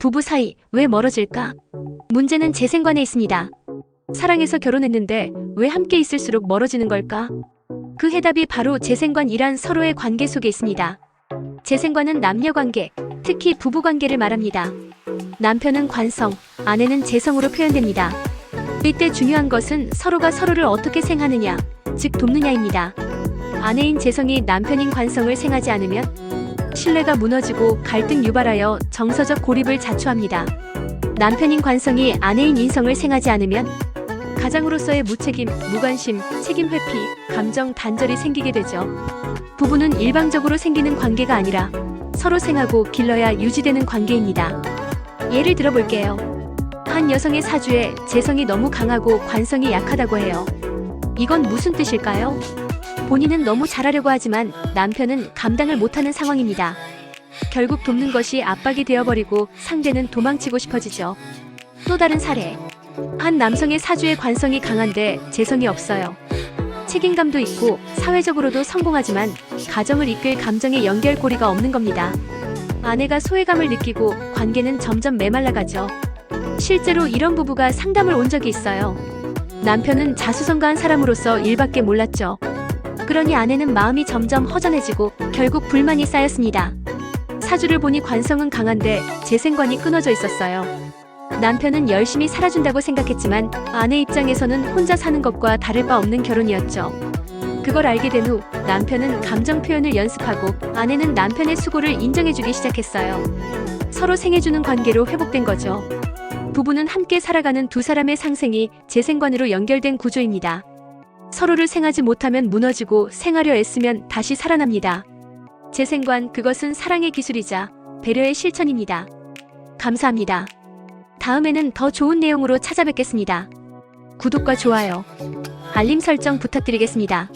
부부 사이 왜 멀어질까? 문제는 재생관에 있습니다. 사랑해서 결혼했는데 왜 함께 있을수록 멀어지는 걸까? 그 해답이 바로 재생관이란 서로의 관계 속에 있습니다. 재생관은 남녀 관계, 특히 부부 관계를 말합니다. 남편은 관성, 아내는 재성으로 표현됩니다. 이때 중요한 것은 서로가 서로를 어떻게 생하느냐, 즉 돕느냐입니다. 아내인 재성이 남편인 관성을 생하지 않으면 신뢰가 무너지고 갈등 유발하여 정서적 고립을 자초합니다. 남편인 관성이 아내인 인성을 생하지 않으면 가장으로서의 무책임, 무관심, 책임 회피, 감정 단절이 생기게 되죠. 부부는 일방적으로 생기는 관계가 아니라 서로 생하고 길러야 유지되는 관계입니다. 예를 들어 볼게요. 한 여성의 사주에 재성이 너무 강하고 관성이 약하다고 해요. 이건 무슨 뜻일까요? 본인은 너무 잘하려고 하지만 남편은 감당을 못하는 상황입니다. 결국 돕는 것이 압박이 되어버리고 상대는 도망치고 싶어지죠. 또 다른 사례. 한 남성의 사주에 관성이 강한데 재성이 없어요. 책임감도 있고 사회적으로도 성공하지만 가정을 이끌 감정의 연결고리가 없는 겁니다. 아내가 소외감을 느끼고 관계는 점점 메말라가죠. 실제로 이런 부부가 상담을 온 적이 있어요. 남편은 자수성가한 사람으로서 일밖에 몰랐죠. 그러니 아내는 마음이 점점 허전해지고 결국 불만이 쌓였습니다. 사주를 보니 관성은 강한데 재생관이 끊어져 있었어요. 남편은 열심히 살아준다고 생각했지만 아내 입장에서는 혼자 사는 것과 다를 바 없는 결혼이었죠. 그걸 알게 된 후 남편은 감정 표현을 연습하고 아내는 남편의 수고를 인정해주기 시작했어요. 서로 생해주는 관계로 회복된 거죠. 부부는 함께 살아가는 두 사람의 상생이 재생관으로 연결된 구조입니다. 서로를 생하지 못하면 무너지고 생하려 애쓰면 다시 살아납니다. 재생관 그것은 사랑의 기술이자 배려의 실천입니다. 감사합니다. 다음에는 더 좋은 내용으로 찾아뵙겠습니다. 구독과 좋아요, 알림 설정 부탁드리겠습니다.